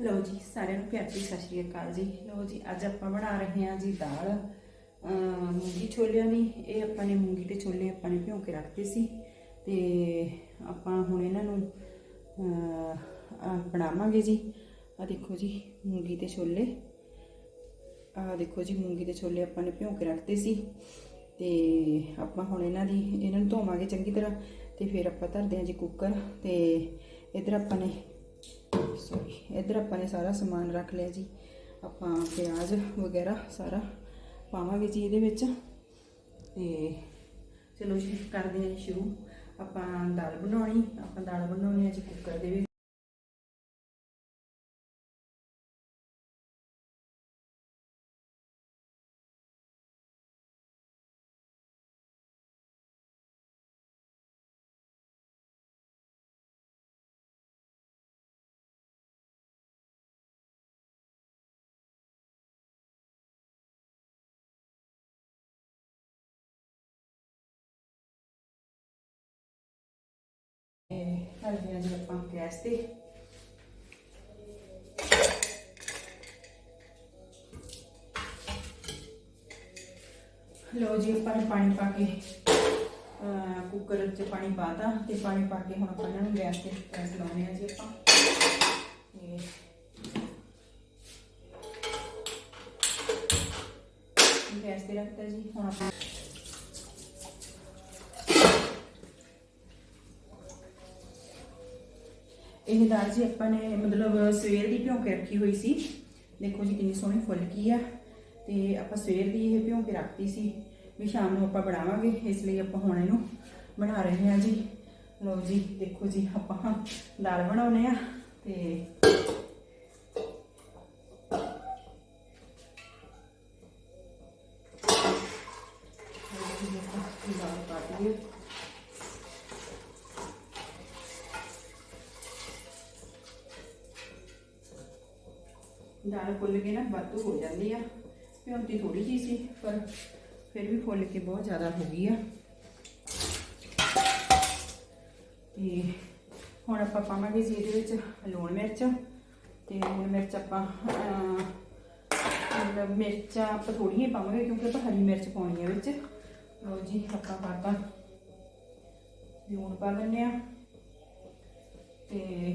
ਲਓ ਜੀ, ਸਾਰਿਆਂ ਨੂੰ ਪਿਆਰ ਭਰੀ ਸਤਿ ਸ਼੍ਰੀ ਅਕਾਲ ਜੀ। ਲਓ ਜੀ, ਅੱਜ ਆਪਾਂ ਬਣਾ ਰਹੇ ਹਾਂ ਜੀ ਦਾਲ। ਮੂੰਗੀ ਛੋਲਿਆਂ ਦੀ। ਇਹ ਆਪਾਂ ਨੇ ਮੂੰਗੀ ਤੇ ਛੋਲੇ ਆਪਾਂ ਨੇ ਭਿਉਂ ਕੇ ਰੱਖਦੇ ਸੀ। ਤੇ ਆਪਾਂ ਹੁਣ ਇਹਨਾਂ ਨੂੰ ਬਣਾਵਾਂਗੇ ਜੀ। ਆ ਦੇਖੋ ਜੀ, ਮੂੰਗੀ ਤੇ ਛੋਲੇ। ਆ ਦੇਖੋ ਜੀ, ਮੂੰਗੀ ਦੇ ਛੋਲੇ ਆਪਾਂ ਨੇ ਭਿਉਂ ਕੇ ਰੱਖਦੇ ਸੀ। ਤੇ ਆਪਾਂ ਹੁਣ ਇਹਨਾਂ ਦੀ, ਇਹਨਾਂ ਨੂੰ ਧੋਵਾਂਗੇ ਚੰਗੀ ਤਰ੍ਹਾਂ। ਤੇ ਫਿਰ ਆਪਾਂ ਧਰਦੇ ਹਾਂ ਜੀ ਕੁੱਕਰ। ਤੇ ਇਧਰ ਆਪਾਂ ਨੇ ਸੌਰੀ, ਇਧਰ ਆਪਾਂ ਨੇ ਸਾਰਾ ਸਮਾਨ ਰੱਖ ਲਿਆ ਜੀ। ਆਪਾਂ ਪਿਆਜ਼ ਵਗੈਰਾ ਸਾਰਾ ਪਾਵਾਂਗੇ ਜੀ ਇਹਦੇ ਵਿੱਚ। ਤੇ ਚਲੋ ਕਰਦੇ ਹਾਂ ਜੀ ਸ਼ੁਰੂ। ਆਪਾਂ ਦਾਲ ਬਣਾਉਣੀ, ਆਪਾਂ ਦਾਲ ਬਣਾਉਣੀ ਹੈ ਜੀ ਕੁੱਕਰ ਦੇ ਵਿੱਚ। ਤੇ ਕਰਦੇ ਹਾਂ ਜੀ ਆਪਾਂ ਗੈਸ ਤੇ ਲਓ ਜੀ, ਆਪਾਂ ਨੇ ਪਾਣੀ ਪਾ ਕੇ ਕੁੱਕਰ 'ਚ ਪਾਣੀ ਪਾਤਾ ਤੇ ਪਾਣੀ ਪਾ ਕੇ ਹੁਣ ਆਪਾਂ ਇਹਨਾਂ ਨੂੰ ਗੈਸ ਤੇ ਗੈਸ ਲਾਉਣੇ ਆ ਜੀ ਆਪਾਂ। ਤੇ ਗੈਸ ਤੇ ਰੱਖਤਾ ਜੀ, ਹੁਣ ਆਪਾਂ ਇਹ ਦਾਲ ਜੀ ਆਪਾਂ ਨੇ, ਮਤਲਬ ਸਵੇਰ ਦੀ ਭਿਉਂ ਕੇ ਰੱਖੀ ਹੋਈ ਸੀ। ਦੇਖੋ ਜੀ ਕਿੰਨੀ ਸੋਹਣੀ ਫੁੱਲ ਗਈ ਆ। ਤੇ ਆਪਾਂ ਸਵੇਰ ਦੀ ਇਹ ਭਿਉਂ ਕੇ ਰੱਖਤੀ ਸੀ। ਵੀ ਸ਼ਾਮ ਨੂੰ ਆਪਾਂ ਬਣਾਵਾਂਗੇ, ਇਸ ਲਈ ਆਪਾਂ ਹੁਣ ਇਹਨੂੰ ਬਣਾ ਰਹੇ ਹਾਂ ਜੀ। ਲਓ ਜੀ, ਦੇਖੋ ਜੀ, ਆਪਾਂ ਦਾਲ ਬਣਾਉਨੇ ਆ ਤੇ ਲਓ ਜੀ ਆਪਾਂ ਦਾਲ ਪਾ ਦਈਏ ਦਾਲ ਫੁੱਲ ਕੇ ਨਾ ਵਾਧੂ ਹੋ ਜਾਂਦੀ ਆ ਭਿਉਂਤੀ ਥੋੜੀ ਜੀ ਸੀ, ਪਰ ਫਿਰ ਵੀ ਫੁੱਲ ਕੇ ਬਹੁਤ ਜ਼ਿਆਦਾ ਹੋ ਗਈ ਆ। ਤੇ ਹੁਣ ਆਪਾਂ ਪਾਵਾਂਗੇ ਜੀ ਇਹਦੇ ਵਿੱਚ ਲੂਣ ਮਿਰਚ, ਤੇ ਲੂਣ ਮਿਰਚ ਆਪਾਂ ਮਤਲਬ ਮਿਰਚਾਂ ਆਪਾਂ ਥੋੜੀਆਂ ਹੀ ਪਾਵਾਂਗੇ ਕਿਉਂਕਿ ਆਪਾਂ ਹਰੀ ਮਿਰਚ ਪਾਉਣੀ ਹੈ ਵਿੱਚ। ਲਓ ਜੀ, ਆਪਾਂ ਪਾਤਾ ਲੂਣ ਪਾ ਲੈਂਦੇ ਆ। ਤੇ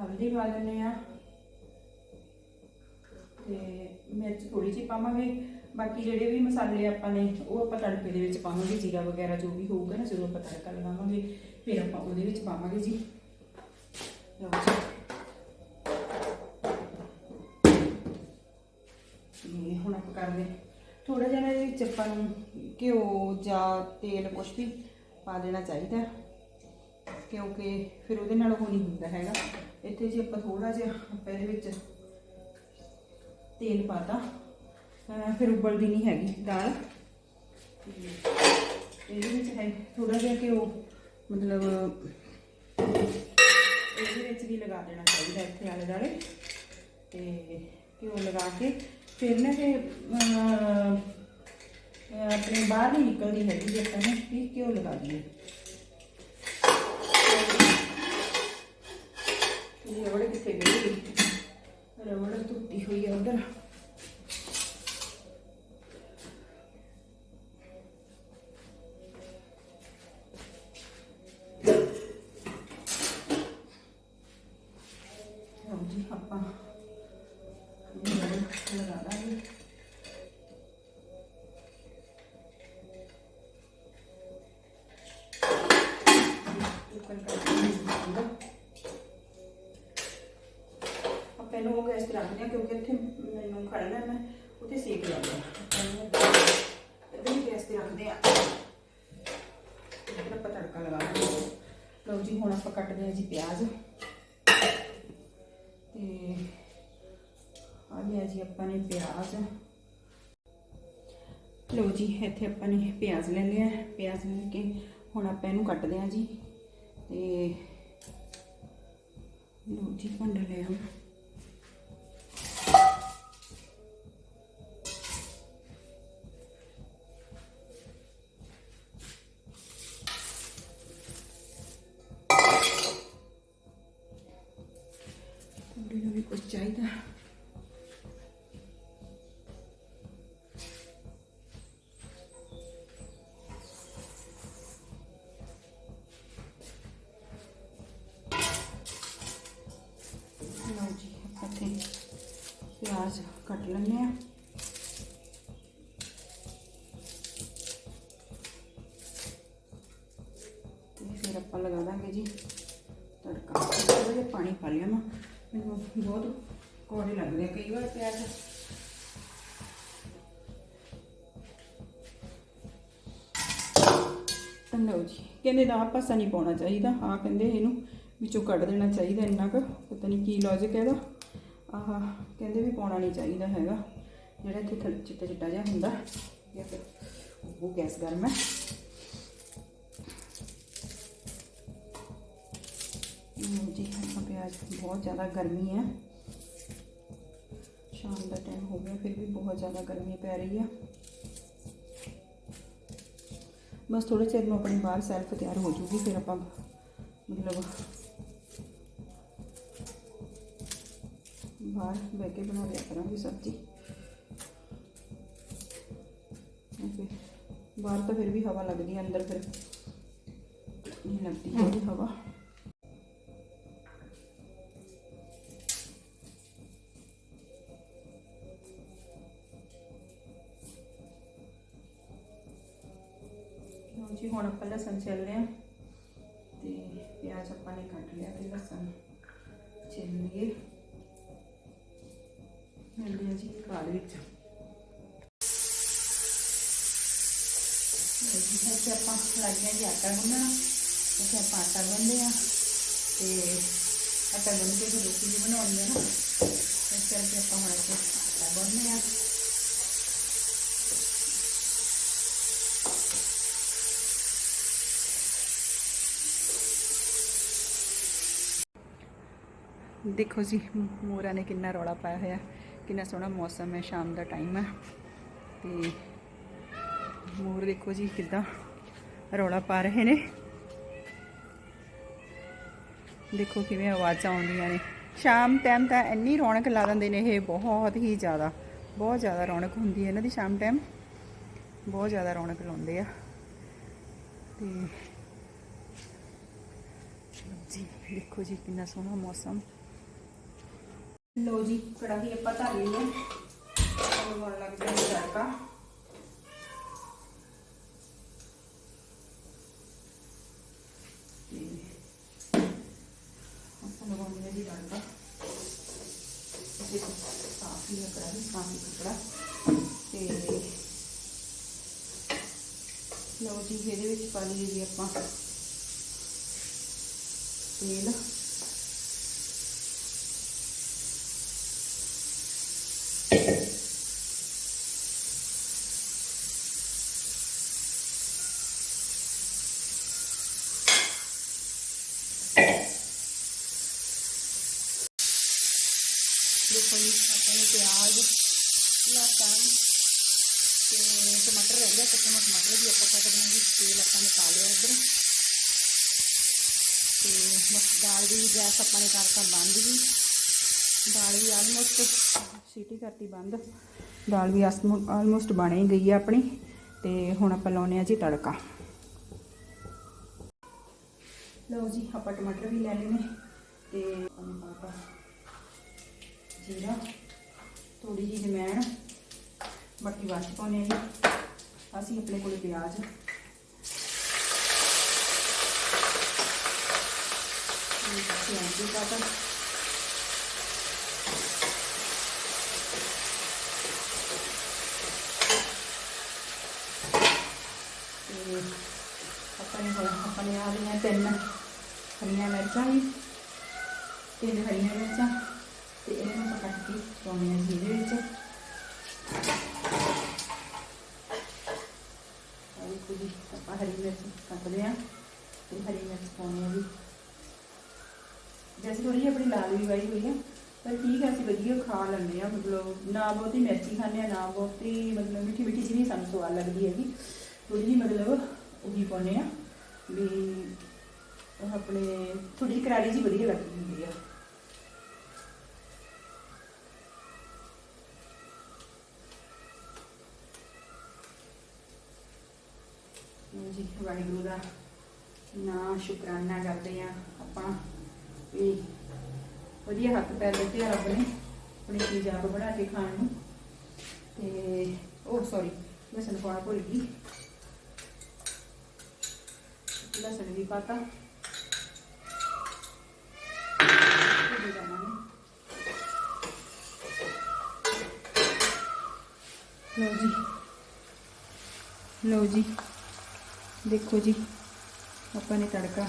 ਹਲਦੀ ਪਾ ਲੈਂਦੇ ਆ। ਤੇ ਮਿਰਚ ਥੋੜੀ ਜਿਹੀ ਪਾਵਾਂਗੇ। ਬਾਕੀ ਜਿਹੜੇ ਵੀ ਮਸਾਲੇ ਆਪਾਂ ਨੇ, ਉਹ ਆਪਾਂ ਤੜਕੇ ਦੇ ਵਿੱਚ ਪਾਵਾਂਗੇ, ਜੀਰਾ ਵਗੈਰਾ ਜੋ ਵੀ ਹੋਊਗਾ ਨਾ ਜਦੋਂ ਆਪਾਂ ਤੜਕਾ ਲਗਾਵਾਂਗੇ। ਫਿਰ ਆਪਾਂ ਉਹਦੇ ਵਿੱਚ ਪਾਵਾਂਗੇ ਜੀ। ਲਓ ਜੀ। ਤੇ ਹੁਣ ਆਪਾਂ ਕਰਦੇ ਥੋੜਾ ਜਿਹਾ ਇਹਦੇ ਵਿੱਚ ਆਪਾਂ ਨੂੰ ਘਿਓ ਜਾਂ ਤੇਲ ਕੁਝ ਵੀ ਪਾ ਦੇਣਾ ਚਾਹੀਦਾ। ਕਿਉਂਕਿ ਫਿਰ ਉਹਦੇ ਨਾਲ ਉਹ ਨਹੀਂ ਹੁੰਦਾ ਹੈਗਾ। ਇੱਥੇ ਜੀ ਆਪਾਂ ਥੋੜਾ ਜਿਹਾ ਆਪਾਂ ਇਹਦੇ ਵਿੱਚ ਤੇਲ ਪਾਤਾ। ਅਹ ਫਿਰ ਉਬਲਦੀ ਨਹੀਂ ਹੈਗੀ ਦਾਲ। ਤੇ ਇਹਦੇ ਵਿੱਚ ਹੈ ਥੋੜਾ ਜਿਹਾ ਘਿਓ, ਮਤਲਬ ਇਹਦੇ ਵਿੱਚ ਵੀ ਲਗਾ ਦੇਣਾ ਚਾਹੀਦਾ ਇੱਥੇ ਆਲੇ ਦਾਲੇ ਤੇ ਘਿਓ ਲਗਾ ਕੇ ਫਿਰ ਨਾ ਇਹ ਆਪਣੇ ਬਾਹਰ ਨਹੀਂ ਨਿਕਲਦੀ ਹੈਗੀ, ਜੇ ਆਪਾਂ ਨੇ ਵੀ ਘਿਓ ਲਗਾ ਦਈਏ। ਇਹ ਰਬੜ ਕਿੱਥੇ ਗਈ? ਰਬੜ ਟੁੱਟੀ ਹੋਈ ਹੈ ਉਧਰ ਲਓ ਰੱਖਦੇ ਹਾਂ ਕਿਉਂਕਿ ਇੱਥੇ ਮੈਨੂੰ ਖੜਨਾ ਮੈਂ, ਉੱਥੇ ਸੇਕ ਲਾਉਂਦਾ ਇਹਦੇ ਵੀ ਗੈਸ ਤੇ ਰੱਖਦੇ ਆ ਫਿਰ ਆਪਾਂ ਤੜਕਾ ਲਗਾਵਾਂਗੇ ਲਓ ਜੀ, ਹੁਣ ਆਪਾਂ ਕੱਟਦੇ ਹਾਂ ਜੀ ਪਿਆਜ਼। ਤੇ ਆ ਲਿਆ ਜੀ ਆਪਾਂ ਨੇ ਪਿਆਜ਼। ਲਓ ਜੀ, ਇੱਥੇ ਆਪਾਂ ਨੇ ਪਿਆਜ਼ ਲੈ ਲਿਆ ਪਿਆਜ਼ ਲੈ ਕੇ ਹੁਣ ਆਪਾਂ ਇਹਨੂੰ ਕੱਟਦੇ ਹਾਂ ਜੀ। ਤੇ ਲਓ ਜੀ, ਭਾਂਡਾ ਲੈ ਪਿਆਜ਼ ਕੱਟ ਲੈਂਦੇ ਆ। ਤੇ ਫਿਰ ਆਪਾਂ ਲਗਾ ਦਾਂਗੇ ਜੀ ਤੜਕਾ। ਥੋੜਾ ਜਿਹਾ ਪਾਣੀ ਪਾ ਲਿਆ ਮੈਂ। ਮੈਨੂੰ ਬਹੁਤ ਕੋੜੇ ਲੱਗਦੇ ਆ ਕਈ ਵਾਰ ਪਿਆਜ਼। ਲਓ ਜੀ, ਕਹਿੰਦੇ ਦਾ ਪਾਸਾ ਨਹੀਂ ਪਾਉਣਾ ਚਾਹੀਦਾ। ਹਾਂ ਕਹਿੰਦੇ ਇਹਨੂੰ ਵਿੱਚੋਂ ਕੱਢ ਦੇਣਾ ਚਾਹੀਦਾ ਇੰਨਾ ਕੁ। ਪਤਾ ਨਹੀਂ ਕੀ ਲੌਜਿਕ ਹੈ ਇਹਦਾ। ਆਹ, ਕਹਿੰਦੇ ਵੀ ਪਾਉਣਾ ਨਹੀਂ ਚਾਹੀਦਾ ਹੈਗਾ। ਜਿਹੜਾ ਇੱਥੇ ਥੱਲੇ ਚਿੱਟਾ ਚਿੱਟਾ ਜਿਹਾ ਹੁੰਦਾ, ਜਾਂ ਫਿਰ ਉਹ ਗੈਸ ਗਰਮ ਹੈ। ਜੀ, ਆਪਾਂ ਪਿਆਜ਼ ਬਹੁਤ ਜ਼ਿਆਦਾ ਗਰਮੀ ਹੈ। ਸ਼ਾਮ ਦਾ ਟਾਈਮ ਹੋ ਗਿਆ, ਫਿਰ ਵੀ ਬਹੁਤ ਜ਼ਿਆਦਾ ਗਰਮੀ ਪੈ ਰਹੀ ਆ ਬਸ ਥੋੜੇ ਚਿਰ ਨੂੰ ਆਪਣੀ ਬਾਹਰ ਸੈਲਫ ਤਿਆਰ ਹੋ ਜੂਗੀ, ਫਿਰ ਆਪਾਂ ਮਤਲਬ ਬਾਹਰ ਬਹਿ ਕੇ ਬਣਾ ਲਿਆ ਕਰਾਂਗੀ ਸਬਜ਼ੀ। ਓਕੇ। ਬਾਹਰ ਤਾਂ ਫਿਰ ਵੀ ਹਵਾ ਲੱਗਦੀ ਹੈ ਅੰਦਰ ਫਿਰ। ਨਹੀਂ ਲੱਗਦੀ ਹੈਗੀ ਹਵਾ। ਜੀ, ਹੁਣ ਆਪਾਂ ਲਸਣ ਚੱਲਦੇ ਲਿਆ। ਤੇ ਪਿਆਜ਼ ਆਪਾਂ ਨੇ ਕੱਟ ਲਿਆ ਤੇ ਲਸਣ ਛਿੱਲ ਮਿਲਦੇ ਆ ਜੀ ਬਾਅਦ ਵਿੱਚ। ਜੀ ਇੱਥੇ ਆਪਾਂ ਲੱਗ ਗਿਆ ਜੀ ਆਟਾ ਗੁੰਨਣਾ ਇੱਥੇ ਆਪਾਂ ਆਟਾ ਗੁੰਨਦੇ ਆ ਤੇ ਆਟਾ ਗੁੰਨ ਕੇ ਫਿਰ ਰੋਟੀ ਵੀ ਬਣਾਉਣੀ ਹੈ ਨਾ। ਇਸ ਕਰਕੇ ਆਪਾਂ ਹੁਣ ਇੱਥੇ ਆਟਾ ਗੁੰਨਦੇ ਆ ਦੇਖੋ ਜੀ, ਮੋਰਾਂ ਨੇ ਕਿੰਨਾ ਰੌਲਾ ਪਾਇਆ ਹੋਇਆ। ਕਿੰਨਾ ਸੋਹਣਾ ਮੌਸਮ ਹੈ, ਸ਼ਾਮ ਦਾ ਟਾਈਮ ਹੈ। ਤੇ ਮੋਰ ਦੇਖੋ ਜੀ ਕਿੱਦਾਂ ਰੌਲਾ ਪਾ ਰਹੇ ਨੇ। ਦੇਖੋ ਕਿਵੇਂ ਆਵਾਜ਼ਾਂ ਆਉਂਦੀਆਂ ਨੇ। ਸ਼ਾਮ ਟਾਈਮ ਤਾਂ ਇੰਨੀ ਰੌਣਕ ਲਾ ਦਿੰਦੇ ਨੇ ਇਹ, ਬਹੁਤ ਹੀ ਜ਼ਿਆਦਾ, ਬਹੁਤ ਜ਼ਿਆਦਾ ਰੌਣਕ ਹੁੰਦੀ ਹੈ ਇਹਨਾਂ ਦੀ ਸ਼ਾਮ ਟਾਈਮ ਬਹੁਤ ਜ਼ਿਆਦਾ ਰੌਣਕ ਲਾਉਂਦੇ ਆ। ਤੇ ਜੀ, ਦੇਖੋ ਜੀ ਕਿੰਨਾ ਸੋਹਣਾ ਮੌਸਮ। ਲੋ ਜੀ, ਕੜਾਹੀ ਆਪਾਂ ਧਰ ਲਈ ਹੈ। ਲਗਾਉਣ ਲੱਗ ਪਿਆ ਤੜਕਾ। ਤੇ ਆਪਾਂ ਲਗਾਉਂਦੇ ਜੀ ਤੜਕਾ। ਇਹ ਸਾਫ਼ ਹੈ ਕੜਾਹੀ, ਸਾਫ਼ ਕਪੜਾ। ਤੇ ਲਓ ਜੀ, ਇਹਦੇ ਵਿੱਚ ਪਾ ਲਈਏ ਜੀ ਆਪਾਂ ਤੇਲ ਦੇਖੋ ਜੀ ਆਪਾਂ ਨੇ ਪਿਆਜ਼ ਲਸਣ ਤੇ ਟਮਾਟਰ ਰਹਿ ਗਿਆ ਕੱਟਣਾ ਟਮਾਟਰ ਵੀ ਆਪਾਂ ਕੱਟ ਦੇਣਾ ਜੀ ਤੇਲ ਆਪਾਂ ਨੇ ਪਾ ਲਿਆ ਇੱਧਰ ਤੇ ਬਸ ਦਾਲ ਦੀ ਗੈਸ ਆਪਾਂ ਨੇ ਕਰਤਾ ਬੰਦ ਜੀ ਦਾਲ ਵੀ ਆਲਮੋਸਟ ਸੀਟੀ ਕਰਤੀ ਬੰਦ ਦਾਲ ਵੀ ਆਲਮੋਸਟ ਬਣ ਹੀ ਗਈ ਹੈ ਆਪਣੀ ਤੇ ਹੁਣ ਆਪਾਂ ਲਾਉਨੇ ਆ ਜੀ ਤੜਕਾ ਲਓ ਜੀ ਆਪਾਂ ਟਮਾਟਰ ਵੀ ਲੈ ਲਏ ਨੇ ਤੇ ਆਪਾਂ ਜੀਰਾ। ਥੋੜੀ ਜਿਹੀ ਜਮੈਣ ਬਾਕੀ ਬਾਅਦ ਚ ਪਾਉਣੇ ਆ ਜੀ। ਅਸੀਂ ਆਪਣੇ ਕੋਲੇ ਪਿਆਜ਼। ਪਿਆਜ਼ ਵੀ ਪਾਤਾ ਤੇ। ਆਪਾਂ ਨੇ ਆ ਲਈਆਂ ਤਿੰਨ ਹਰੀਆਂ ਮਿਰਚਾਂ ਵੀ ਤਿੰਨ ਹਰੀਆਂ ਮਿਰਚਾਂ। ਤੇ ਇਹਨਾਂ ਨੂੰ ਕੱਟ ਕੇ ਪਾਉਣੇ ਆ ਜੀ ਇਹਦੇ ਵਿੱਚ। ਹਰੀ ਮਿਰਚ ਪਾਉਣੀ ਆ ਵੀ ਜੈਸੇ ਥੋੜੀ ਜਿਹੀ ਆਪਣੀ ਲਾਲ ਵੀ ਵਾਈ ਹੋਈ ਆ, ਪਰ ਠੀਕ ਹੈ ਅਸੀਂ ਵਧੀਆ ਖਾ ਲੈਂਦੇ ਆ। ਮਤਲਬ ਨਾ ਬਹੁਤੀ ਮਿਰਚੀ ਖਾਂਦੇ ਆ, ਨਾ ਬਹੁਤੀ ਮਤਲਬ ਮਿੱਠੀ ਮਿੱਠੀ ਜਿਹੀ ਨਹੀਂ ਸਾਨੂੰ ਸਵਾਦ ਲੱਗਦੀ ਹੈ ਜੀ ਥੋੜੀ ਜਿਹੀ ਮਤਲਬ ਉਹੀ ਪਾਉਨੇ ਆ ਵੀ ਆਪਣੇ ਥੋੜੀ ਕਰਾਰੀ ਜੀ ਵਧੀਆ ਲੱਗਦੀ ਹੁੰਦੀ ਆ। ਜੀ, ਵਾਹਿਗੁਰੂ ਦਾ ਨਾ ਸ਼ੁਕਰਾਨਾ ਕਰਦੇ ਆ ਆਪਾਂ ਵੀ ਵਧੀਆ ਹੱਥ ਪੈਰ ਦਿੱਤੇ ਆ ਰੱਬ ਨੇ ਆਪਣੀ ਚੀਜ਼ ਆਪ ਬਣਾ ਕੇ ਖਾਣ ਨੂੰ। ਤੇ ਉਹ ਸੌਰੀ ਲਸਣ ਪਾਉਣਾ ਭੁੱਲ ਗਈ। ਲਸਣ ਵੀ ਪਾਤਾ ਲਓ ਜੀ। ਲਓ ਜੀ। ਦੇਖੋ ਜੀ। ਆਪਾਂ ਨੇ ਤੜਕਾ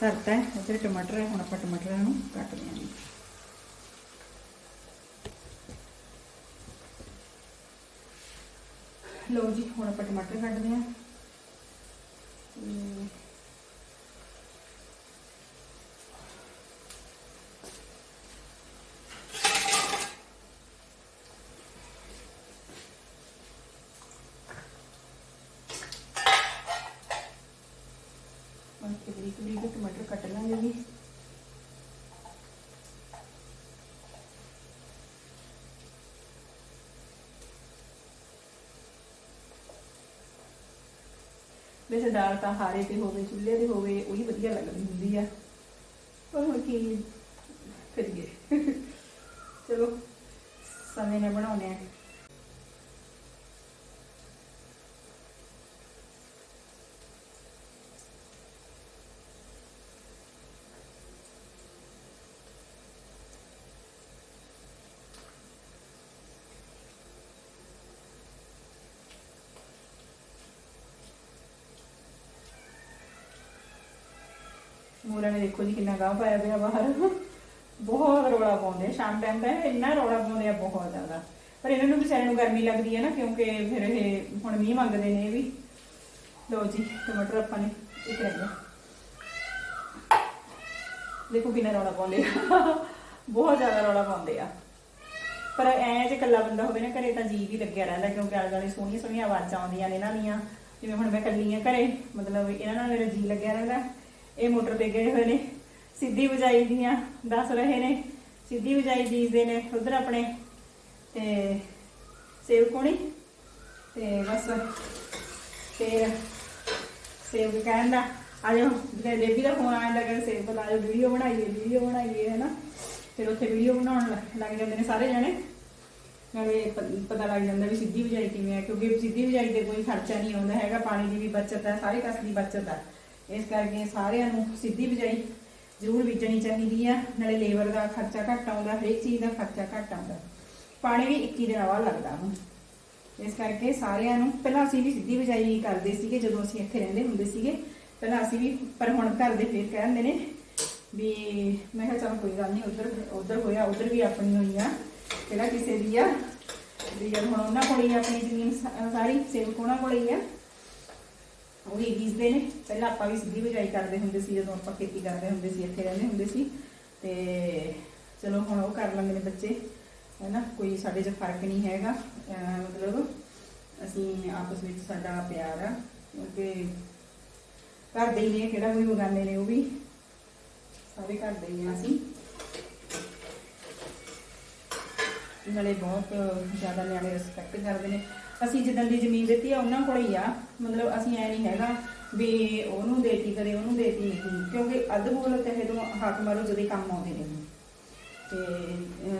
ਧਰਤਾ ਹੈ, ਇੱਧਰ ਟਮਾਟਰ ਹੈ, ਹੁਣ ਆਪਾਂ ਟਮਾਟਰਾਂ ਨੂੰ ਕੱਟ ਦਿਆਂਗੇ। ਲਓ ਜੀ, ਹੁਣ ਆਪਾਂ ਟਮਾਟਰ ਕੱਟਦੇ ਹਾਂ ਤੇ ਹੁਣ ਕਿਹੜੀ ਕਿਹੜੀ ਦੇ ਟਮਾਟਰ ਕੱਟ ਲਾਂਗੇ ਜੀ ਵੈਸੇ ਦਾਲ ਤਾਂ ਹਾਰੇ ਤੇ ਹੋਵੇ, ਚੁੱਲ੍ਹੇ ਤੇ ਹੋਵੇ, ਉਹੀ ਵਧੀਆ ਲੱਗਦੀ ਹੁੰਦੀ ਆ। ਪਰ ਹੁਣ ਕੀ ਕਰੀਏ ਚਲੋ ਸਮੇਂ ਨਾਲ ਬਣਾਉਣੇ ਆ ਮੂਰਾ ਨੇ ਦੇਖੋ ਜੀ ਕਿੰਨਾ ਗਾਹ ਪਾਇਆ ਪਿਆ ਬਾਹਰ। ਬਹੁਤ ਰੌਲਾ ਪਾਉਂਦੇ ਆ, ਸ਼ਾਮ ਟਾਈਮ ਦਾ ਇੰਨਾ ਰੌਲਾ ਪਾਉਂਦੇ ਆ ਬਹੁਤ ਜ਼ਿਆਦਾ। ਪਰ ਇਹਨਾਂ ਨੂੰ ਵਿਚਾਰਿਆਂ ਨੂੰ ਗਰਮੀ ਲੱਗਦੀ ਹੈ ਨਾ, ਕਿਉਂਕਿ ਫਿਰ ਇਹ ਹੁਣ ਮੀਂਹ ਮੰਗਦੇ ਨੇ ਇਹ ਵੀ। ਲਓ ਜੀ, ਟਮਾਟਰ ਆਪਾਂ ਨੇ ਇੱਕ ਰਹਿ ਗਿਆ ਦੇਖੋ ਕਿੰਨਾ ਰੌਲਾ ਪਾਉਂਦੇ ਆ। ਬਹੁਤ ਜ਼ਿਆਦਾ ਰੌਲਾ ਪਾਉਂਦੇ ਆ। ਪਰ ਐ ਜੇ ਇਕੱਲਾ ਬੰਦਾ ਹੋਵੇ ਨਾ, ਘਰੇ ਤਾਂ ਜੀ ਵੀ ਲੱਗਿਆ ਰਹਿੰਦਾ, ਕਿਉਂਕਿ ਆਲੇ ਦੁਆਲੇ ਸੋਹਣੀਆਂ ਸੋਹਣੀਆਂ ਆਵਾਜ਼ਾਂ ਆਉਂਦੀਆਂ ਨੇ ਇਹਨਾਂ ਦੀਆਂ। ਜਿਵੇਂ ਹੁਣ ਮੈਂ ਇਕੱਲੀ ਆ ਘਰੇ, ਮਤਲਬ ਇਹਨਾਂ ਨਾਲ ਮੇਰਾ ਜੀ ਲੱਗਿਆ ਰਹਿੰਦਾ। ਇਹ ਮੋਟਰ ਤੇ ਗਏ ਹੋਏ ਨੇ। ਸਿੱਧੀ ਵਜਾਈ ਦੀਆਂ ਦੱਸ ਰਹੇ ਨੇ। ਸਿੱਧੀ ਵਜਾਈ ਬੀਜਦੇ ਨੇ ਉਧਰ ਆਪਣੇ। ਤੇ ਸੇਵ ਕੋਣੀ। ਤੇ ਬਸ ਫਿਰ ਸੇਵ ਕਹਿੰਦਾ ਆ ਜਾਓ ਜੇ ਬੇਬੀ ਦਾ ਫੋਨ ਆਉਣ ਲੱਗਾ ਸੇਵ ਬੁਲਾ ਜਾਓ ਵੀਡੀਓ ਬਣਾਈਏ ਵੀਡੀਓ ਬਣਾਈਏ ਹੈ ਨਾ ਫਿਰ ਉੱਥੇ ਵੀਡੀਓ ਬਣਾਉਣ ਲੱਗ- ਲੱਗ ਜਾਂਦੇ ਨੇ ਸਾਰੇ ਜਣੇ। ਨਾਲੇ ਪਤਾ ਲੱਗ ਜਾਂਦਾ ਵੀ ਸਿੱਧੀ ਵਜਾਈ ਕਿਵੇਂ ਹੈ ਕਿਉਂਕਿ ਸਿੱਧੀ ਵਜਾਈ ਤੇ ਕੋਈ ਖਰਚਾ ਨਹੀਂ ਆਉਂਦਾ ਹੈਗਾ, ਪਾਣੀ ਦੀ ਵੀ ਬਚਤ ਹੈ, ਸਾਰੇ ਕਸ ਦੀ ਬਚਤ ਹੈ। ਇਸ ਕਰਕੇ ਸਾਰਿਆਂ ਨੂੰ ਸਿੱਧੀ ਬਿਜਾਈ ਜ਼ਰੂਰ ਬੀਜਣੀ ਚਾਹੀਦੀ ਆ, ਨਾਲੇ ਲੇਬਰ ਦਾ ਖਰਚਾ ਘੱਟ ਆਉਂਦਾ, ਹਰੇਕ ਚੀਜ਼ ਦਾ ਖਰਚਾ ਘੱਟ ਆਉਂਦਾ। ਪਾਣੀ ਵੀ 21 ਦਿਨਾਂ ਬਾਅਦ ਲੱਗਦਾ ਹੁਣ। ਇਸ ਕਰਕੇ ਸਾਰਿਆਂ ਨੂੰ ਪਹਿਲਾਂ ਅਸੀਂ ਵੀ ਸਿੱਧੀ ਬਿਜਾਈ ਕਰਦੇ ਸੀਗੇ, ਜਦੋਂ ਅਸੀਂ ਇੱਥੇ ਰਹਿੰਦੇ ਹੁੰਦੇ ਸੀਗੇ, ਪਹਿਲਾਂ ਅਸੀਂ ਵੀ, ਪਰ ਹੁਣ ਘਰ ਦੇ ਫੇਰ ਕਹਿੰਦੇ ਨੇ ਵੀ ਮੈਂ ਕਿਹਾ ਚਲ ਕੋਈ ਗੱਲ ਨਹੀਂ, ਉਧਰ ਉਧਰ ਹੋਇਆ, ਉਧਰ ਵੀ ਆਪਣੀ ਹੋਈ ਆ ਕਿਹੜਾ ਕਿਸੇ ਦੀ ਆ, ਵੀ ਜਦ ਹੁਣ ਉਹਨਾਂ ਕੋਲ ਹੀ ਆ ਆਪਣੀ ਜ਼ਮੀਨ ਸਾਰੀ ਸੇਵਕ ਉਹਨਾਂ ਕੋਲ ਹੀ ਆ ਉਹੀ ਬੀਜਦੇ ਨੇ। ਪਹਿਲਾਂ ਆਪਾਂ ਵੀ ਸਿੱਧੀ ਬਿਜਾਈ ਕਰਦੇ ਹੁੰਦੇ ਸੀ, ਜਦੋਂ ਆਪਾਂ ਖੇਤੀ ਕਰਦੇ ਹੁੰਦੇ ਸੀ, ਇੱਥੇ ਰਹਿੰਦੇ ਹੁੰਦੇ ਸੀ। ਤੇ ਚਲੋ ਹੁਣ ਉਹ ਕਰ ਲੈਂਦੇ ਨੇ ਬੱਚੇ, ਹੈਨਾ? ਕੋਈ ਸਾਡੇ 'ਚ ਫ਼ਰਕ ਨਹੀਂ ਹੈਗਾ। ਮਤਲਬ ਅਸੀਂ ਆਪਸ ਵਿੱਚ ਸਾਡਾ ਪਿਆਰ ਆ, ਕਿਉਂਕਿ ਘਰ ਦੇ ਹੀ ਨੇ, ਕਿਹੜਾ ਕੋਈ ਬਗਾਨੇ ਨੇ ਉਹ ਵੀ। ਸਾਰੇ ਘਰ ਦੇ ਹੀ ਆ ਅਸੀਂ। ਨਾਲੇ ਬਹੁਤ ਜ਼ਿਆਦਾ ਨਿਆਣੇ ਰਿਸਪੈਕਟ ਕਰਦੇ ਨੇ। ਅਸੀਂ ਜਿੱਦਾਂ ਦੀ ਜ਼ਮੀਨ ਦਿੱਤੀ ਆ, ਉਹਨਾਂ ਕੋਲ ਹੀ ਆ। ਮਤਲਬ ਅਸੀਂ ਐ ਨਹੀਂ ਹੈਗਾ ਵੀ ਉਹਨੂੰ ਦੇਤੀ ਕਦੇ, ਉਹਨੂੰ ਦੇਤੀ ਕਿਉਂਕਿ ਅੱਧ ਬੋਲ ਤੇ ਜਦੋਂ ਹੱਥ ਮਾਰੋ, ਜਦੋਂ ਕੰਮ ਆਉਂਦੇ ਨੇ। ਤੇ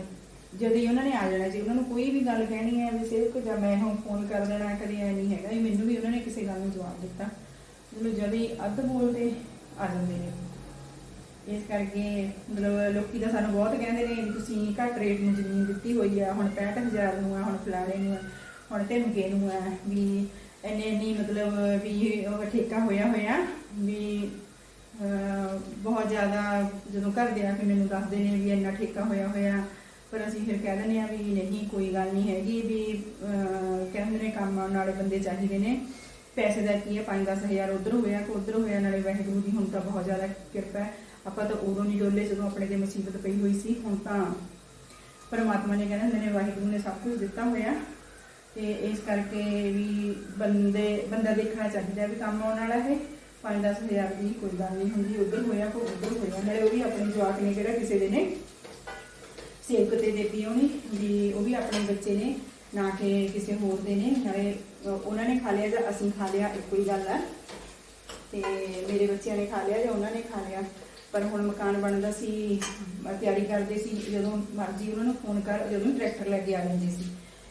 ਜਦੋਂ ਹੀ ਉਹਨਾਂ ਨੇ ਆ ਜਾਣਾ, ਜੀ ਉਹਨਾਂ ਨੂੰ ਕੋਈ ਵੀ ਗੱਲ ਕਹਿਣੀ ਹੈ ਵੀ ਸਿਰਫ ਜਾਂ ਮੈਂ ਹੁਣ ਫੋਨ ਕਰ ਦੇਣਾ, ਕਦੇ ਐ ਨਹੀਂ ਹੈਗਾ। ਵੀ ਮੈਨੂੰ ਵੀ ਉਹਨਾਂ ਨੇ ਕਿਸੇ ਗੱਲ ਨੂੰ ਜਵਾਬ ਦਿੱਤਾ। ਮਤਲਬ ਜਦੋਂ ਹੀ ਅੱਧ ਬੋਲ ਤੇ ਆ ਜਾਂਦੇ ਨੇ। ਇਸ ਕਰਕੇ ਮਤਲਬ ਲੋਕੀ ਤਾਂ ਸਾਨੂੰ ਬਹੁਤ ਕਹਿੰਦੇ ਨੇ ਤੁਸੀਂ ਘੱਟ ਰੇਟ ਨੂੰ ਜ਼ਮੀਨ ਦਿੱਤੀ ਹੋਈ ਆ, ਹੁਣ 65000 ਨੂੰ ਆ, ਹੁਣ ਫਲਾਣੇ ਨੂੰ ਆ। ਹੁਣ ਢਿਮਕੇ ਨੂੰ ਆ? ਵੀ ਇੰਨੇ ਇੰਨੀ ਮਤਲਬ ਵੀ ਉਹ ਠੇਕਾ ਹੋਇਆ ਹੋਇਆ ਵੀ ਬਹੁਤ ਜ਼ਿਆਦਾ ਜਦੋਂ ਘਰ ਦੇ ਆ ਕੇ ਮੈਨੂੰ ਦੱਸਦੇ ਨੇ ਵੀ ਇੰਨਾ ਠੇਕਾ ਹੋਇਆ ਹੋਇਆ। ਪਰ ਅਸੀਂ ਫਿਰ ਕਹਿ ਦਿੰਦੇ ਆ ਵੀ ਨਹੀਂ ਕੋਈ ਗੱਲ ਨਹੀਂ ਹੈਗੀ ਵੀ ਅਹ, ਕਹਿੰਦੇ ਨੇ ਕੰਮ ਆਉਣ ਵਾਲੇ ਬੰਦੇ ਚਾਹੀਦੇ ਨੇ। ਪੈਸੇ ਦਾ ਕੀ ਹੈ 5-10000 ਉਧਰ ਹੋਇਆ ਕਿ ਉਧਰ ਹੋਇਆ। ਨਾਲੇ ਵਾਹਿਗੁਰੂ ਦੀ ਹੁਣ ਤਾਂ ਬਹੁਤ ਜ਼ਿਆਦਾ ਕਿਰਪਾ ਹੈ। ਆਪਾਂ ਤਾਂ ਉਦੋਂ ਨਹੀਂ ਡੋਲੇ ਜਦੋਂ ਆਪਣੇ ਤੇ ਮੁਸੀਬਤ ਪਈ ਹੋਈ ਸੀ ਹੁਣ ਤਾਂ ਪਰਮਾਤਮਾ ਨੇ ਕਹਿੰਦੇ ਹੁੰਦੇ ਨੇ ਵਾਹਿਗੁਰੂ ਨੇ ਸਭ ਕੁਝ ਦਿੱਤਾ ਹੋਇਆ। ਤੇ ਇਸ ਕਰਕੇ ਵੀ ਬੰਦੇ, ਬੰਦਾ ਦੇਖਣਾ ਚਾਹੀਦਾ ਵੀ ਕੰਮ ਆਉਣ ਵਾਲਾ ਹੈ। 5-10000 ਦੀ ਕੋਈ ਗੱਲ ਨਹੀਂ ਹੁੰਦੀ, ਉਧਰ ਹੋਇਆ ਕੋ ਉਧਰ ਹੋਇਆ, ਨਾਲੇ ਉਹ ਵੀ ਆਪਣੇ ਜਵਾਕ ਨੇ ਕਿਹੜਾ ਕਿਸੇ ਦੇ ਨੇ ਸੇਵਕ ਤੇ ਦੇਤੀ ਉਹਨੇ, ਵੀ ਉਹ ਵੀ ਆਪਣੇ ਬੱਚੇ ਨੇ, ਨਾ ਕਿ ਕਿਸੇ ਹੋਰ ਦੇ ਨੇ। ਨਾਲੇ ਉਹਨਾਂ ਨੇ ਖਾ ਲਿਆ ਜਾਂ ਅਸੀਂ ਖਾ ਲਿਆ, ਇੱਕੋ ਹੀ ਗੱਲ ਹੈ ਤੇ ਮੇਰੇ ਬੱਚਿਆਂ ਨੇ ਖਾ ਲਿਆ ਜਾਂ ਉਹਨਾਂ ਨੇ ਖਾ ਲਿਆ। ਪਰ ਹੁਣ ਮਕਾਨ ਬਣਦਾ ਸੀ, ਤਿਆਰੀ ਕਰਦੇ ਸੀ, ਜਦੋਂ ਮਰਜ਼ੀ ਉਹਨਾਂ ਨੂੰ ਫੋਨ ਕਰ, ਜਦੋਂ ਟਰੈਕਟਰ ਲੈ ਕੇ ਆ ਜਾਂਦੇ ਸੀ।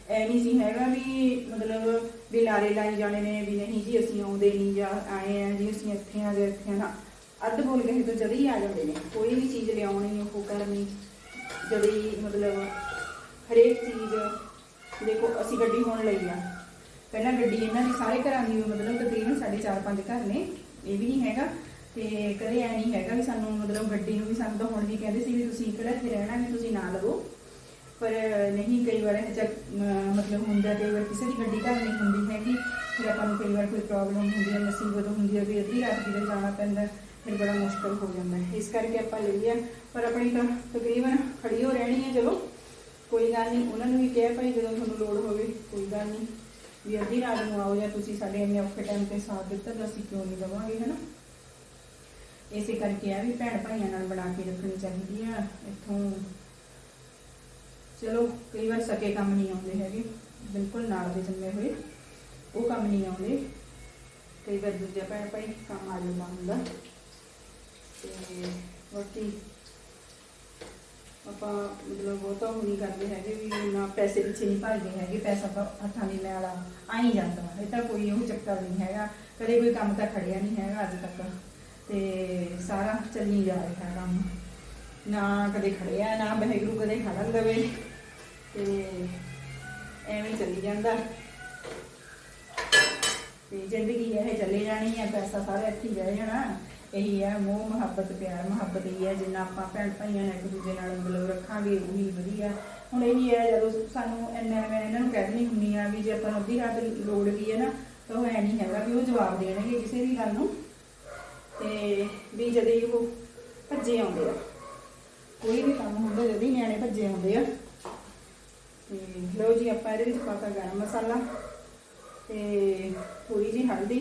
ਐ ਨਹੀਂ ਸੀ ਹੈਗਾ ਵੀ ਮਤਲਬ ਵੀ ਲਾਰੇ ਲਾਈ ਜਾਣੇ ਨੇ ਵੀ ਨਹੀਂ ਜੀ ਅਸੀਂ ਆਉਂਦੇ ਨਹੀਂ ਜਾਂ ਆਏ ਆ ਜੀ, ਅਸੀਂ ਇੱਥੇ ਆ ਜਾਂ ਇੱਥੇ ਨਾ। ਅੱਧ ਬੋਲ ਕੇ ਤੋਂ ਜਦ ਹੀ ਆ ਜਾਂਦੇ ਨੇ। ਕੋਈ ਵੀ ਚੀਜ਼ ਲਿਆਉਣੀ ਉਹ ਕਰਨੀ ਜਦ ਹੀ ਮਤਲਬ ਹਰੇਕ ਚੀਜ਼ ਦੇਖੋ ਅਸੀਂ ਗੱਡੀ ਹੁਣ ਲਈ ਆ। ਪਹਿਲਾਂ ਗੱਡੀ ਇਹਨਾਂ ਦੀ ਸਾਰੇ ਘਰਾਂ ਦੀ ਮਤਲਬ ਤਕਰੀਬਨ ਸਾਡੇ 4-5 ਘਰ ਨੇ, ਇਹ ਵੀ ਨਹੀਂ ਹੈਗਾ। ਤੇ ਕਦੇ ਐ ਨਹੀਂ ਹੈਗਾ ਵੀ ਸਾਨੂੰ ਮਤਲਬ ਗੱਡੀ ਨੂੰ ਵੀ ਸਾਨੂੰ ਤਾਂ ਹੁਣ ਵੀ ਕਹਿੰਦੇ ਸੀ ਵੀ ਤੁਸੀਂ ਕਿਹੜਾ ਇੱਥੇ ਰਹਿਣਾ ਵੀ ਤੁਸੀਂ ਨਾ ਲਵੋ। ਪਰ ਨਹੀਂ, ਕਈ ਵਾਰ ਇਹ ਜਦ ਮਤਲਬ ਹੁੰਦਾ, ਕਈ ਵਾਰ ਕਿਸੇ ਦੀ ਗੱਡੀ ਘਰ ਨਹੀਂ ਹੁੰਦੀ ਹੈਗੀ, ਫਿਰ ਆਪਾਂ ਨੂੰ ਕਈ ਵਾਰ ਕੋਈ ਪ੍ਰੋਬਲਮ ਹੁੰਦੀ ਹੈ ਮੁਸੀਬਤ ਹੁੰਦੀ ਹੈ ਵੀ ਅੱਧੀ ਰਾਤ ਕਿਤੇ ਜਾਣਾ ਪੈਂਦਾ, ਫਿਰ ਬੜਾ ਮੁਸ਼ਕਲ ਹੋ ਜਾਂਦਾ ਹੈ। ਇਸ ਕਰਕੇ ਆਪਾਂ ਲਈ ਆ, ਪਰ ਆਪਣੀ ਤਾਂ ਤਕਰੀਬਨ ਖੜੀ ਹੋ ਰਹਿਣੀ ਹੈ, ਚਲੋ, ਕੋਈ ਗੱਲ ਨਹੀਂ, ਉਹਨਾਂ ਨੂੰ ਵੀ ਕਿਹਾ ਭਾਈ, ਜਦੋਂ ਤੁਹਾਨੂੰ ਲੋੜ ਹੋਵੇ, ਕੋਈ ਗੱਲ ਨਹੀਂ, ਵੀ ਅੱਧੀ ਰਾਤ ਨੂੰ ਆਓ ਜਾਂ ਤੁਸੀਂ ਸਾਡੇ ਇੰਨੇ ਔਖੇ ਟਾਈਮ ਤੇ ਸਾਥ ਦਿੱਤਾ ਤਾਂ ਅਸੀਂ ਕਿਉਂ ਨਹੀਂ ਦੇਵਾਂਗੇ, ਹਨਾ? ਇਸੇ ਕਰਕੇ ਆ ਵੀ ਭੈਣ ਭਾਈਆਂ ਨਾਲ ਬਣਾ ਕੇ ਰੱਖਣੀ ਚਾਹੀਦੀ ਆ, ਇੱਥੋਂ ਚਲੋ, ਕਈ ਵਾਰ ਸਕੇ ਕੰਮ ਨਹੀਂ ਆਉਂਦੇ ਹੈਗੇ। ਬਿਲਕੁਲ ਨਾਲ ਦੇ ਜੰਮੇ ਹੋਏ, ਉਹ ਕੰਮ ਨਹੀਂ ਆਉਂਦੇ। ਕਈ ਵਾਰ ਦੂਜਾ ਭੈਣ ਭਾਈ ਕੰਮ ਆ ਜਾਂਦਾ ਹੁੰਦਾ। ਤੇ ਬਾਕੀ ਆਪਾਂ ਮਤਲਬ ਉਹ ਤਾਂ ਉਹ ਨਹੀਂ ਕਰਦੇ ਹੈਗੇ ਵੀ ਨਾ ਪੈਸੇ ਪਿੱਛੇ ਨਹੀਂ ਭੱਜਦੇ ਹੈਗੇ, ਪੈਸਾ ਤਾਂ ਹੱਥਾਂ ਨਹੀਂ ਮੈਲ ਆ ਆ ਹੀ ਜਾਂਦਾ। ਇਹ ਤਾਂ ਕੋਈ ਉਹ ਚੱਕਰ ਨਹੀਂ ਹੈਗਾ। ਕਦੇ ਕੋਈ ਕੰਮ ਤਾਂ ਖੜਿਆ ਨਹੀਂ ਹੈਗਾ ਅੱਜ ਤੱਕ। ਤੇ ਸਾਰਾ ਚੱਲੀ ਜਾ ਰਿਹਾ ਕੰਮ। ਨਾ ਕਦੇ ਖੜਿਆ, ਨਾ ਵਾਹਿਗੁਰੂ ਕਦੇ ਖੜਨ ਦੇਵੇ। ਤੇ ਐਵੇਂ ਚੱਲੀ ਜਾਂਦਾ। ਤੇ ਜ਼ਿੰਦਗੀ ਇਹ ਚੱਲੇ ਜਾਣੀ ਹੈ ਪੈਸਾ ਸਾਰਾ ਇੱਥੇ ਹੀ ਜਾਣਾ। ਇਹੀ ਹੈ ਮੋਹ, ਮੁਹੱਬਤ, ਪਿਆਰ, ਮੁਹੱਬਤ ਹੀ ਹੈ ਜਿੰਨਾ ਆਪਾਂ ਭੈਣ ਭਾਈਆਂ ਨਾਲ ਇੱਕ ਦੂਜੇ ਨਾਲ ਮਤਲਬ ਰੱਖਾਂਗੇ, ਉਹੀ ਵਧੀਆ। ਹੁਣ ਇਹੀ ਹੈ ਜਦੋਂ ਸਾਨੂੰ ਇੰਨਾ ਮੈਂ ਇਹਨਾਂ ਨੂੰ ਕਹਿ ਦਿੰਦੀ ਹੁੰਦੀ ਆ ਵੀ ਜੇ ਆਪਾਂ ਨੂੰ ਅੱਧੀ ਰਾਤ ਲੋੜ ਵੀ ਹੈ ਨਾ, ਤਾਂ ਉਹ ਐ ਨਹੀਂ ਹੈਗਾ ਵੀ ਉਹ ਜਵਾਬ ਦੇਣਗੇ ਕਿਸੇ ਵੀ ਗੱਲ ਨੂੰ। ਤੇ ਵੀ ਜਦ ਹੀ ਉਹ ਭੱਜੇ ਆਉਂਦੇ ਆ। ਕੋਈ ਵੀ ਕੰਮ ਹੁੰਦਾ, ਜਦ ਹੀ ਨਿਆਣੇ ਭੱਜੇ ਆਉਂਦੇ ਆ। ਤੇ ਲਓ ਜੀ, ਆਪਾਂ ਇਹਦੇ ਵਿੱਚ ਪਾਤਾ ਗਰਮ ਮਸਾਲਾ ਤੇ ਥੋੜੀ ਜੀ ਹਲਦੀ।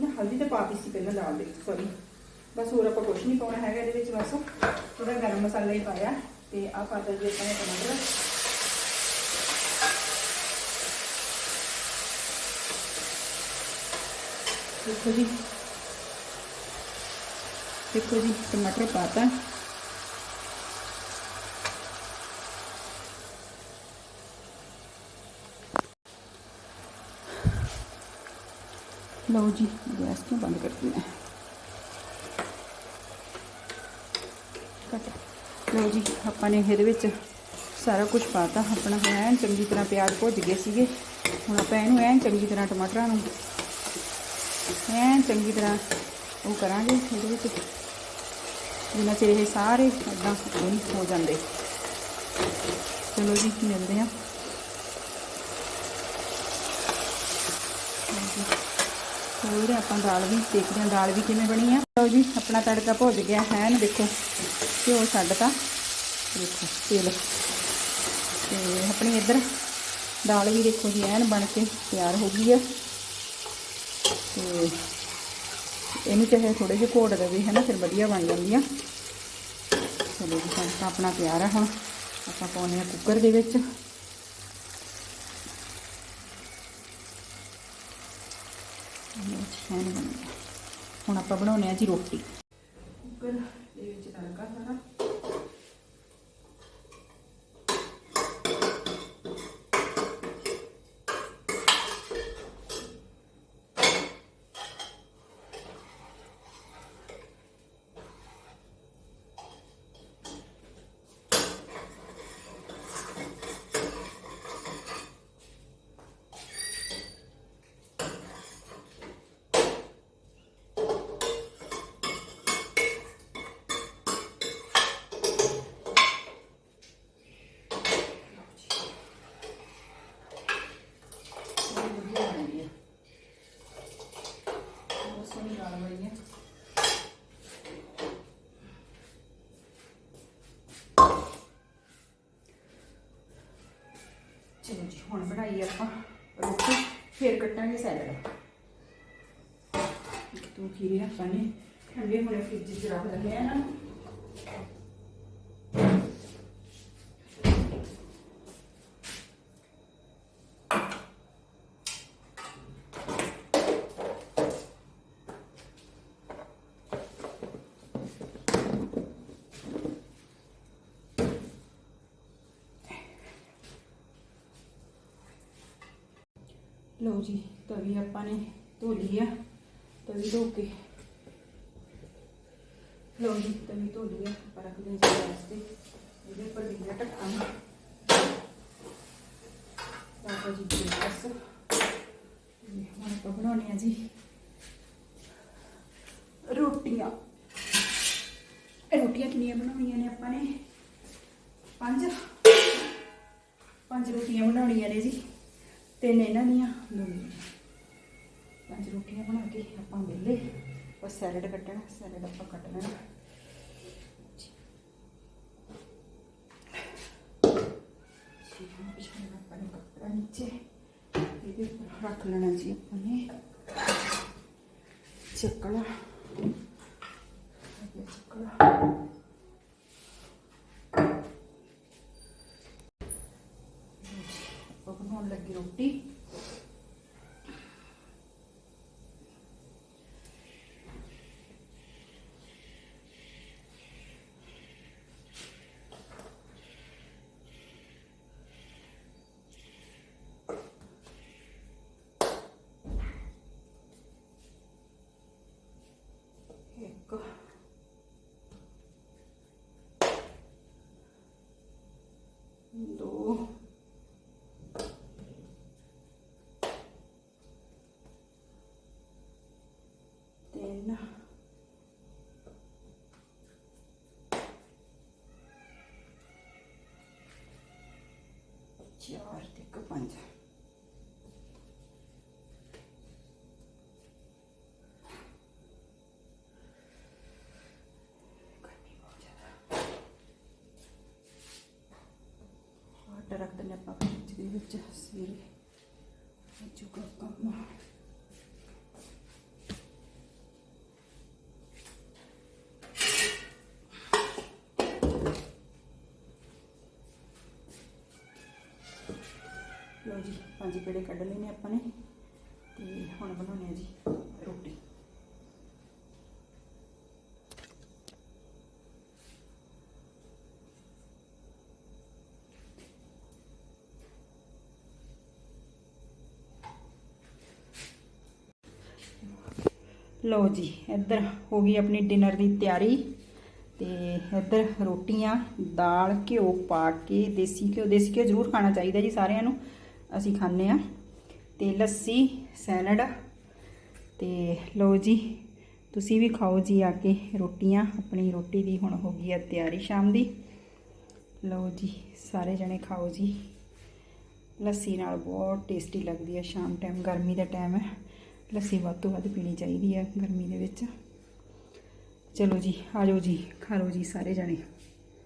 ਨਾ, ਹਲਦੀ ਤਾਂ ਪਾਤੀ ਸੀ ਪਹਿਲਾਂ ਦਾਲ ਦੇ ਸੌਰੀ ਬਸ ਹੋਰ ਆਪਾਂ ਕੁਝ ਨਹੀਂ ਪਾਉਣਾ ਹੈਗਾ ਇਹਦੇ ਵਿੱਚ, ਬਸ ਥੋੜਾ ਗਰਮ ਮਸਾਲਾ ਹੀ ਪਾਇਆ ਤੇ ਆ ਪਾਤਾ ਜੀ ਆਪਾਂ ਨੇ ਟਮਾਟਰ। ਦੇਖੋ ਜੀ। ਦੇਖੋ ਜੀ, ਟਮਾਟਰ ਪਾਤਾ। ਲਓ ਜੀ, ਗੈਸ ਕਿਉਂ ਬੰਦ ਕਰਤੀ ਮੈਂ ਕੱਟ ਲਓ ਜੀ, ਆਪਾਂ ਨੇ ਇਹਦੇ ਵਿੱਚ ਸਾਰਾ ਕੁਝ ਪਾਤਾ ਆਪਣਾ ਐਨ ਚੰਗੀ ਤਰ੍ਹਾਂ ਪਿਆਜ਼ ਭੁੱਜ ਗਏ ਸੀਗੇ। ਹੁਣ ਆਪਾਂ ਇਹਨੂੰ ਐਨ ਚੰਗੀ ਤਰ੍ਹਾਂ ਟਮਾਟਰਾਂ ਨੂੰ ਐਨ ਚੰਗੀ ਤਰ੍ਹਾਂ ਉਹ ਕਰਾਂਗੇ ਇਹਦੇ ਵਿੱਚ। ਜਿੰਨਾ ਚਿਰ ਇਹ ਸਾਰੇ ਇਦਾਂ ਹੋ ਜਾਂਦੇ। ਚਲੋ ਜੀ, ਮਿਲਦੇ ਆ ਹੋਰ ਆਪਾਂ ਦਾਲ ਵੀ ਦੇਖਦੇ ਹਾਂ, ਦਾਲ ਵੀ ਕਿਵੇਂ ਬਣੀ ਆ। ਲਓ ਜੀ, ਆਪਣਾ ਤੜਕਾ ਭੁੱਜ ਗਿਆ ਹੈ ਨਾ ਦੇਖੋ। ਘਿਓ ਛੱਡਤਾ। ਦੇਖੋ, ਤੇਲ। ਤੇ ਆਪਣੀ ਇੱਧਰ ਦਾਲ ਵੀ ਦੇਖੋ ਜੀ, ਐਨ ਬਣ ਕੇ ਤਿਆਰ ਹੋ ਗਈ ਆ। ਤੇ ਇਹਨੂੰ ਚਾਹੇ ਥੋੜੇ ਜਿਹੇ ਘੋਟ ਦੇਵੇ, ਹੈ ਨਾ, ਫਿਰ ਵਧੀਆ ਬਣ ਜਾਂਦੀ ਆ ਚਲੋ ਜੀ ਤੜਕਾ ਆਪਣਾ ਤਿਆਰ ਆ ਹੁਣ। ਆਪਾਂ ਪਾਉਣੇ ਆ ਕੁੱਕਰ ਦੇ ਵਿੱਚ। ਐਨ ਬਣ ਗਿਆ ਹੁਣ ਆਪਾਂ ਬਣਾਉਣੇ ਆ ਜੀ ਰੋਟੀ। ਕੁੱਕਰ ਦੇ ਵਿੱਚ ਤੜਕਾ ਸਾਰਾ ਬੜੀ ਵਧੀਆ ਬਣੀ ਹੈ ਬਹੁਤ ਸੋਹਣੀ ਦਾਲ ਬਣੀ ਹੈ ਚਲੋ ਜੀ, ਹੁਣ ਬਣਾਈਏ ਆਪਾਂ ਰੋਟੀ, ਫਿਰ ਕੱਟਾਂਗੇ ਸੈਲਡ। ਤੂੰ ਖੀਰੇ ਆਪਾਂ ਨੇ, ਠੰਡੇ ਹੋਣੇ ਫ੍ਰਿਜ 'ਚ ਰੱਖ ਦਿੰਦੇ ਆ ਨਾ ਲਓ ਜੀ ਤਵੀ ਆਪਾਂ ਨੇ ਧੋ ਲਈ ਆ ਤਵੀ ਧੋ ਕੇ। ਲਓ ਜੀ ਤਵੀ ਧੋ ਲਈ ਆ, ਆਪਾਂ ਰੱਖਦੇ ਹਾਂ ਜੀ ਗੈਸ ਇਹਦੇ ਉੱਪਰ ਵੀ ਢੱਕਣ ਬਾਬਾ ਜੀ ਦੀ ਬਸ ਹੁਣ ਆਪਾਂ ਬਣਾਉਣੇ ਆ ਜੀ ਰੋਟੀਆਂ। ਰੋਟੀਆਂ ਕਿੰਨੀਆਂ ਬਣਾਉਣੀਆਂ ਨੇ ਆਪਾਂ ਨੇ? ਪੰਜ। ਪੰਜ ਰੋਟੀਆਂ ਬਣਾਉਣੀਆਂ ਨੇ ਜੀ। ਤਿੰਨ ਇਹਨਾਂ ਦੀਆਂ। ਦੋ ਮੇਰੀਆਂ। ਰੋਟੀਆਂ ਬਣਾ ਕੇ ਆਪਾਂ ਵਿਹਲੇ। ਉਹ ਸੈਲਡ ਕੱਟਣਾ ਸੈਲਡ ਆਪਾਂ ਕੱਟ ਲੈਣਾ। ਜੀ, ਹੁਣ ਪਿਛਲੇ ਆਪਾਂ ਨੇ ਕੱਪੜਾ ਨੀਚੇ, ਇਹਦੇ ਉੱਪਰ ਰੱਖ ਲੈਣਾ ਜੀ ਆਪਾਂ ਨੇ ਚੱਕਲਾ ਇਹ ਚੱਕਲਾ ਆਪਾਂ ਬਣਾਉਣ ਲੱਗੀ ਰੋਟੀ ਇੱਕ ਦੋ ਤਿੰਨ ਚਾਰ ਤੇ ਇੱਕ ਪੰਜ ਗਰਮੀ ਬਹੁਤ ਜ਼ਿਆਦਾ ਆਟਾ ਰੱਖ ਦਿੰਦੇ ਆਪਾਂ ਫ੍ਰਿਜ ਦੇ ਵਿੱਚ ਸਵੇਰੇ ਹੋ ਜੀ ਪੰਜ ਪੇੜੇ ਕੱਢ ਲਏ ਆਪਾਂ ਨੇ ਤੇ ਹੁਣ ਬਣਾਉਣੇ ਆ ਜੀ ਰੋਟੀ ਲਓ ਜੀ, ਇੱਧਰ ਹੋ ਗਈ ਆਪਣੀ ਡਿਨਰ ਦੀ ਤਿਆਰੀ ਤੇ ਇੱਧਰ ਰੋਟੀਆਂ, ਦਾਲ, ਘਿਓ ਪਾ ਕੇ, ਦੇਸੀ ਘਿਓ ਦੇਸੀ ਘਿਓ ਜ਼ਰੂਰ ਖਾਣਾ ਚਾਹੀਦਾ ਜੀ ਸਾਰਿਆਂ ਨੂੰ, ਅਸੀਂ ਖਾਂਦੇ ਆ ਤੇ ਲੱਸੀ, ਸੈਲਡ ਤੇ ਲਓ ਜੀ, ਤੁਸੀਂ ਵੀ ਖਾਓ ਜੀ ਆ ਕੇ ਰੋਟੀਆਂ, ਆਪਣੀ ਰੋਟੀ ਦੀ ਹੁਣ ਹੋ ਗਈ ਆ ਤਿਆਰੀ ਸ਼ਾਮ ਦੀ। ਲਓ ਜੀ, ਸਾਰੇ ਜਣੇ ਖਾਓ ਜੀ। ਲੱਸੀ ਨਾਲ ਬਹੁਤ ਟੇਸਟੀ ਲੱਗਦੀ ਹੈ ਸ਼ਾਮ ਟਾਈਮ ਗਰਮੀ ਦਾ ਟਾਈਮ ਹੈ। ਲੱਸੀ ਵੱਧ ਤੋਂ ਵੱਧ ਪੀਣੀ ਚਾਹੀਦੀ ਹੈ ਗਰਮੀ ਦੇ ਵਿੱਚ। ਚਲੋ ਜੀ, ਆ ਜਾਓ ਜੀ, ਖਾ ਲਓ ਜੀ ਸਾਰੇ ਜਣੇ।